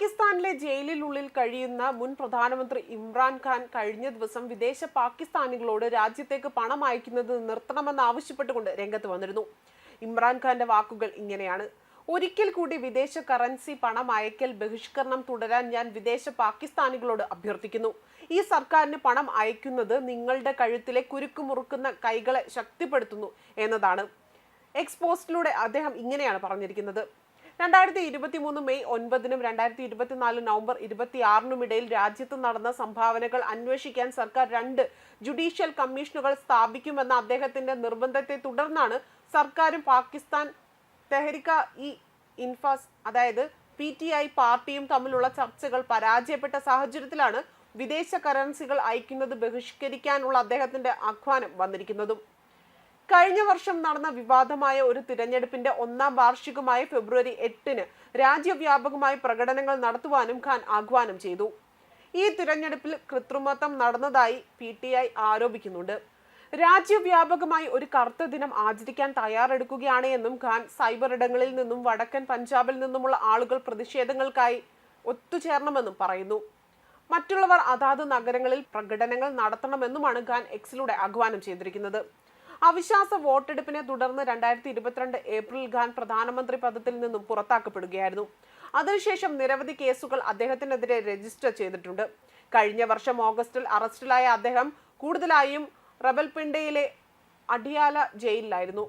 പാകിസ്ഥാനിലെ ജയിലിനുള്ളിൽ കഴിയുന്ന മുൻ പ്രധാനമന്ത്രി ഇമ്രാൻഖാൻ കഴിഞ്ഞ ദിവസം വിദേശ പാകിസ്ഥാനികളോട് രാജ്യത്തേക്ക് പണം അയക്കുന്നത് നിർത്തണമെന്ന് ആവശ്യപ്പെട്ടുകൊണ്ട് രംഗത്ത് വന്നിരുന്നു. ഇമ്രാൻഖാന്റെ വാക്കുകൾ ഇങ്ങനെയാണ്. ഒരിക്കൽ കൂടി വിദേശ കറൻസി പണം അയക്കൽ ബഹിഷ്കരണം തുടരാൻ ഞാൻ വിദേശ പാകിസ്ഥാനികളോട് അഭ്യർത്ഥിക്കുന്നു. ഈ സർക്കാരിന് പണം അയക്കുന്നത് നിങ്ങളുടെ കഴുത്തിലെ കുരുക്ക് മുറുക്കുന്ന കൈകളെ ശക്തിപ്പെടുത്തുന്നു എന്നതാണ്. എക്സ്പോസ്റ്റിലൂടെ അദ്ദേഹം ഇങ്ങനെയാണ് പറഞ്ഞിരിക്കുന്നത്. രണ്ടായിരത്തി ഇരുപത്തി മൂന്ന് മെയ് ഒൻപതിനും രണ്ടായിരത്തി ഇരുപത്തിനാല് നവംബർ ഇരുപത്തിയാറിനും ഇടയിൽ രാജ്യത്ത് നടന്ന സംഭാവനകൾ അന്വേഷിക്കാൻ സർക്കാർ രണ്ട് ജുഡീഷ്യൽ കമ്മീഷനുകൾ സ്ഥാപിക്കുമെന്ന അദ്ദേഹത്തിന്റെ നിർബന്ധത്തെ തുടർന്നാണ് സർക്കാരും പാകിസ്ഥാൻ തെഹരിക്ക ഇ ഇൻഫാസ് അതായത് പി ടി ഐ പാർട്ടിയും തമ്മിലുള്ള ചർച്ചകൾ പരാജയപ്പെട്ട സാഹചര്യത്തിലാണ് വിദേശ കറൻസികൾ അയക്കുന്നത് ബഹിഷ്കരിക്കാനുള്ള അദ്ദേഹത്തിന്റെ ആഹ്വാനം വന്നിരിക്കുന്നതും. കഴിഞ്ഞ വർഷം നടന്ന വിവാദമായ ഒരു തിരഞ്ഞെടുപ്പിന്റെ ഒന്നാം വാർഷികമായ ഫെബ്രുവരി എട്ടിന് രാജ്യവ്യാപകമായി പ്രകടനങ്ങൾ നടത്തുവാനും ഖാൻ ആഹ്വാനം ചെയ്തു. ഈ തിരഞ്ഞെടുപ്പിൽ കൃത്രിമത്വം നടന്നതായി പി ടി ഐ ആരോപിക്കുന്നുണ്ട്. രാജ്യവ്യാപകമായി ഒരു കറുത്ത ദിനം ആചരിക്കാൻ തയ്യാറെടുക്കുകയാണ് എന്നും ഖാൻ സൈബർ ഇടങ്ങളിൽ നിന്നും വടക്കൻ പഞ്ചാബിൽ നിന്നുമുള്ള ആളുകൾ പ്രതിഷേധങ്ങൾക്കായി ഒത്തുചേരണമെന്നും പറയുന്നു. മറ്റുള്ളവർ അതാത് നഗരങ്ങളിൽ പ്രകടനങ്ങൾ നടത്തണമെന്നുമാണ് ഖാൻ എക്സിലൂടെ ആഹ്വാനം ചെയ്തിരിക്കുന്നത്. അവിശ്വാസ വോട്ടെടുപ്പിനെ തുടർന്ന് രണ്ടായിരത്തി ഇരുപത്തിരണ്ട് ഏപ്രിൽ ഖാൻ പ്രധാനമന്ത്രി പദത്തിൽ നിന്നും പുറത്താക്കപ്പെടുകയായിരുന്നു. അതിനുശേഷം നിരവധി കേസുകൾ അദ്ദേഹത്തിനെതിരെ രജിസ്റ്റർ ചെയ്തിട്ടുണ്ട്. കഴിഞ്ഞ വർഷം ഓഗസ്റ്റിൽ അറസ്റ്റിലായ അദ്ദേഹം കൂടുതലായും റബൽപിണ്ടയിലെ അടിയാല ജയിലിലായിരുന്നു.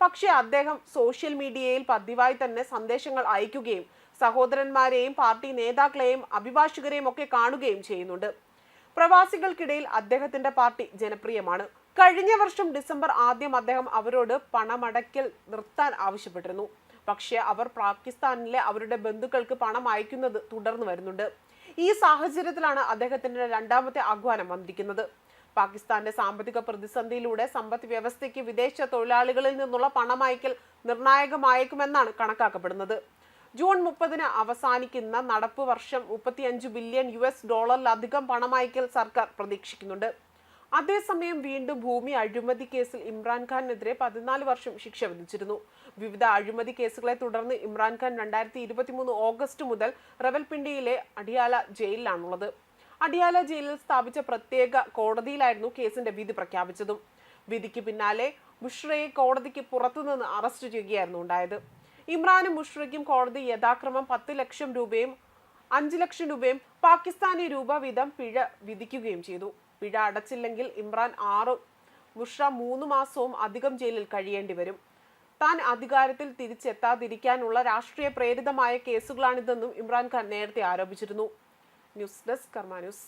പക്ഷേ അദ്ദേഹം സോഷ്യൽ മീഡിയയിൽ പതിവായി തന്നെ സന്ദേശങ്ങൾ അയക്കുകയും സഹോദരന്മാരെയും പാർട്ടി നേതാക്കളെയും അഭിഭാഷകരെയും ഒക്കെ കാണുകയും ചെയ്യുന്നുണ്ട്. പ്രവാസികൾക്കിടയിൽ അദ്ദേഹത്തിന്റെ പാർട്ടി ജനപ്രിയമാണ്. കഴിഞ്ഞ വർഷം ഡിസംബർ ആദ്യം അദ്ദേഹം അവരോട് പണമടയ്ക്കൽ നിർത്താൻ ആവശ്യപ്പെട്ടിരുന്നു. പക്ഷേ അവർ പാകിസ്ഥാനിലെ അവരുടെ ബന്ധുക്കൾക്ക് പണം അയക്കുന്നത് തുടർന്നു വരുന്നുണ്ട്. ഈ സാഹചര്യത്തിലാണ് അദ്ദേഹത്തിന്റെ രണ്ടാമത്തെ ആഹ്വാനം വന്നിരിക്കുന്നത്. പാകിസ്ഥാന്റെ സാമ്പത്തിക പ്രതിസന്ധിയിലൂടെ സമ്പദ് വ്യവസ്ഥയ്ക്ക് വിദേശ തൊഴിലാളികളിൽ നിന്നുള്ള പണമയക്കൽ നിർണായകമായേക്കുമെന്നാണ് കണക്കാക്കപ്പെടുന്നത്. ജൂൺ മുപ്പതിന് അവസാനിക്കുന്ന നടപ്പ് വർഷം മുപ്പത്തിയഞ്ച് ബില്യൺ യു എസ് ഡോളറിലധികം പണമയക്കൽ സർക്കാർ പ്രതീക്ഷിക്കുന്നുണ്ട്. അതേസമയം വീണ്ടും ഭൂമി അഴിമതി കേസിൽ ഇമ്രാൻഖാനെതിരെ പതിനാല് വർഷം ശിക്ഷ വിധിച്ചിരുന്നു. വിവിധ അഴിമതി കേസുകളെ തുടർന്ന് ഇമ്രാൻഖാൻ രണ്ടായിരത്തി ഇരുപത്തിമൂന്ന് ഓഗസ്റ്റ് മുതൽ റവൽപിണ്ടിയിലെ അടിയാല ജയിലിലാണുള്ളത്. അടിയാല ജയിലിൽ സ്ഥാപിച്ച പ്രത്യേക കോടതിയിലായിരുന്നു കേസിന്റെ വിധി പ്രഖ്യാപിച്ചതും. വിധിക്ക് പിന്നാലെ ബുഷ്രയെ കോടതിക്ക് പുറത്തുനിന്ന് അറസ്റ്റ് ചെയ്യുകയായിരുന്നു ഉണ്ടായത്. ഇമ്രാനും ബുഷ്രയ്ക്കും കോടതി യഥാക്രമം പത്ത് ലക്ഷം രൂപയും അഞ്ച് ലക്ഷം രൂപയും പാകിസ്ഥാനി രൂപ വീതം പിഴ വിധിക്കുകയും ചെയ്തു. പിഴ അടച്ചില്ലെങ്കിൽ ഇമ്രാൻ ആറ് മുഷ്ര മൂന്ന് മാസവും അധികം ജയിലിൽ കഴിയേണ്ടി വരും. താൻ അധികാരത്തിൽ തിരിച്ചെത്താതിരിക്കാനുള്ള രാഷ്ട്രീയ പ്രേരിതമായ കേസുകളാണിതെന്നും ഇമ്രാൻഖാൻ നേരത്തെ ആരോപിച്ചിരുന്നു. News desk Karma news.